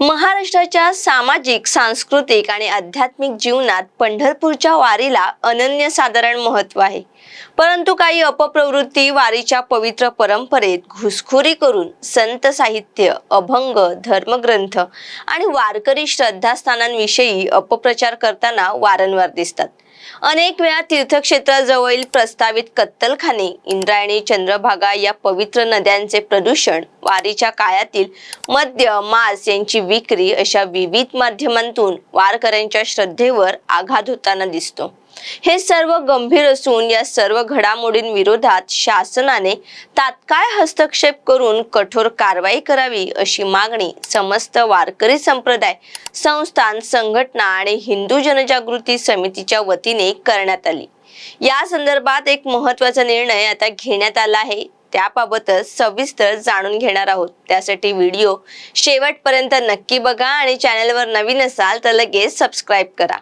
महाराष्ट्राच्या सामाजिक सांस्कृतिक आणि आध्यात्मिक जीवनात पंढरपूरच्या वारीला अनन्यसाधारण महत्त्व आहे. परंतु काही अपप्रवृत्ती वारीच्या पवित्र परंपरेत घुसखोरी करून संत साहित्य अभंग धर्मग्रंथ आणि वारकरी श्रद्धास्थानांविषयी अपप्रचार करताना वारंवार दिसतात. अनेक वेळा तीर्थक्षेत्राजवळील प्रस्तावित कत्तलखाने इंद्रायणी चंद्रभागा या पवित्र नद्यांचे प्रदूषण वारीच्या काळातील मद्य मांस यांची विक्री अशा विविध माध्यमांतून वारकऱ्यांच्या श्रद्धेवर आघात होताना दिसतो. हे सर्व गंभीर असून या सर्व घडामोडींविरोधात शासनाने तात्काळ हस्तक्षेप करून कठोर कारवाई करावी अशी मागणी समस्त वारकरी संप्रदाय संस्थान संघटना आणि हिंदू जनजागृती समितीच्या वतीने करण्यात आली. या संदर्भात एक महत्त्वाचा निर्णय आता घेण्यात आला आहे. त्याबाबतच सविस्तर जाणून घेणार आहोत. त्यासाठी व्हिडिओ शेवटपर्यंत नक्की बघा आणि चॅनलवर नवीन असाल तर लगेच सबस्क्राईब करा.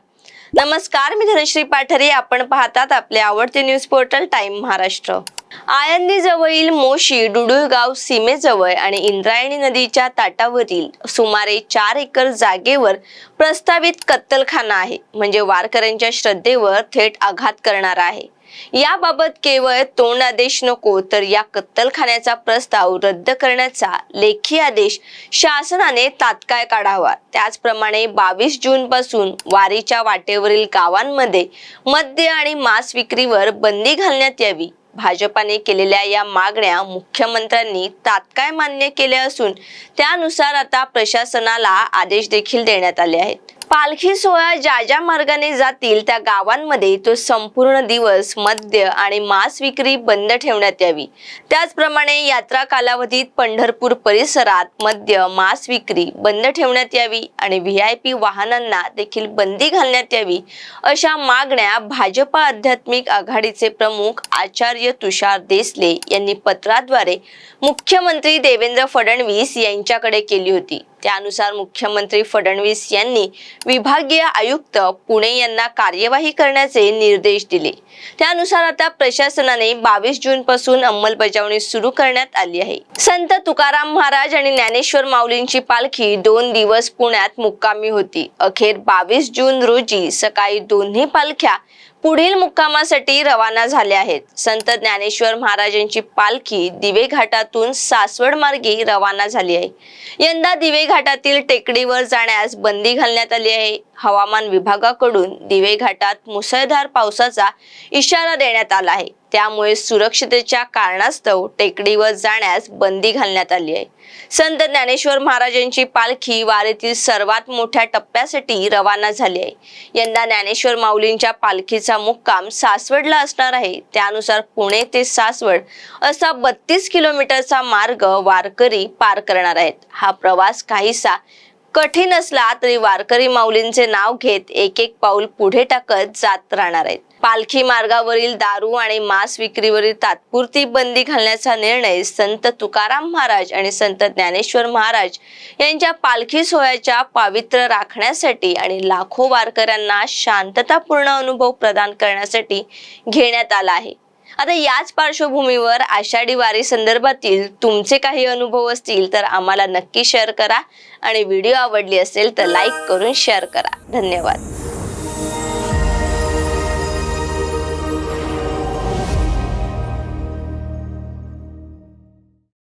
नमस्कार मी धनश्री पाठरे. आपण पाहतात आपले आवडते न्यूज पोर्टल टाइम महाराष्ट्र. आयंदी जवळील मोशी डुडुळगाव सीमेजवळ आणि इंद्रायणी नदीच्या ताटावरील सुमारे चार एकर जागेवर प्रस्तावित कत्तलखाना आहे. म्हणजे वारकऱ्यांच्या श्रद्धेवर थेट आघात करणारा आहे. याबाबत केवळ तोंड आदेश नको तर या कत्तलखान्याचा प्रस्ताव रद्द करण्याचा लेखी आदेश शासनाने तात्काळ काढावा. त्याचप्रमाणे बावीस जून पासून वारीच्या वाटेवरील गावांमध्ये मद्य आणि मांस विक्रीवर बंदी घालण्यात यावी. भाजपाने केलेल्या या मागण्या मुख्यमंत्र्यांनी तात्काळ मान्य केल्या असून त्यानुसार आता प्रशासनाला आदेश देखील देण्यात आले आहेत. पालखी सोहळा ज्या ज्या मार्गाने जातील त्या गावांमध्ये तो संपूर्ण दिवस मद्य आणि मांस विक्री बंद ठेवण्यात यावी. त्याचप्रमाणे यात्रा कालावधीत पंढरपूर परिसरात मद्य मांस विक्री बंद ठेवण्यात यावी आणि व्ही आय पी वाहनांना देखील बंदी घालण्यात यावी अशा मागण्या भाजपा आध्यात्मिक आघाडीचे प्रमुख आचार्य तुषार देसले यांनी पत्राद्वारे मुख्यमंत्री देवेंद्र फडणवीस यांच्याकडे केली होती. त्यानुसार मुख्यमंत्री फडणवीस यांनी विभागीय आयुक्त पुणे यांना कार्यवाही करण्याचे निर्देश दिले. त्यानुसार आता प्रशासनाने बावीस जून पासून अंमलबजावणी सुरू करण्यात आली आहे. संत तुकाराम महाराज आणि ज्ञानेश्वर माऊलींची पालखी दोन दिवस पुण्यात मुक्कामी होती. अखेर बावीस जून रोजी सकाळी दोन्ही पालख्या पुढील मुक्कामासाठी रवाना झाले आहेत. संत ज्ञानेश्वर महाराजांची पालखी दिवे घाटातून सासवड मार्गे रवाना झाली आहे. यंदा दिवे घाटातील टेकडीवर जाण्यास बंदी घालण्यात आली आहे. हवामान विभागाकडून दिवे घाटात मुसळधार पावसाचा इशारा देण्यात आला आहे. त्यामुळे सुरक्षितेच्या कारणास्तव टेकडीवर जाण्यास बंदी घालण्यात आली आहे. संत ज्ञानेश्वर महाराजांची पालखी वारीतील सर्वात मोठ्या टप्प्यासाठी रवाना झाली आहे. यंदा ज्ञानेश्वर माऊलींच्या पालखीचा मुक्काम सासवडला असणार आहे. त्यानुसार पुणे ते सासवड असा बत्तीस किलोमीटरचा मार्ग वारकरी पार करणार आहेत. हा प्रवास काहीसा कठीण असला तरी वारकरी माऊलींचे नाव घेत एक एक पाऊल पुढे टाकत जात राहणार आहेत. पालखी मार्गावरील दारू आणि मांस विक्रीवरील तात्पुरती बंदी घालण्याचा निर्णय संत तुकाराम महाराज आणि संत ज्ञानेश्वर महाराज यांच्या पालखी सोहळ्याच्या पावित्र्य राखण्यासाठी आणि लाखो वारकऱ्यांना शांततापूर्ण अनुभव प्रदान करण्यासाठी घेण्यात आला आहे. आता याच पार्श्वभूमीवर आषाढी वारी संदर्भातील तुमचे काही अनुभव असतील तर आम्हाला नक्की शेअर करा. आणि व्हिडिओ आवडली असेल तर लाईक करून शेअर करा. धन्यवाद.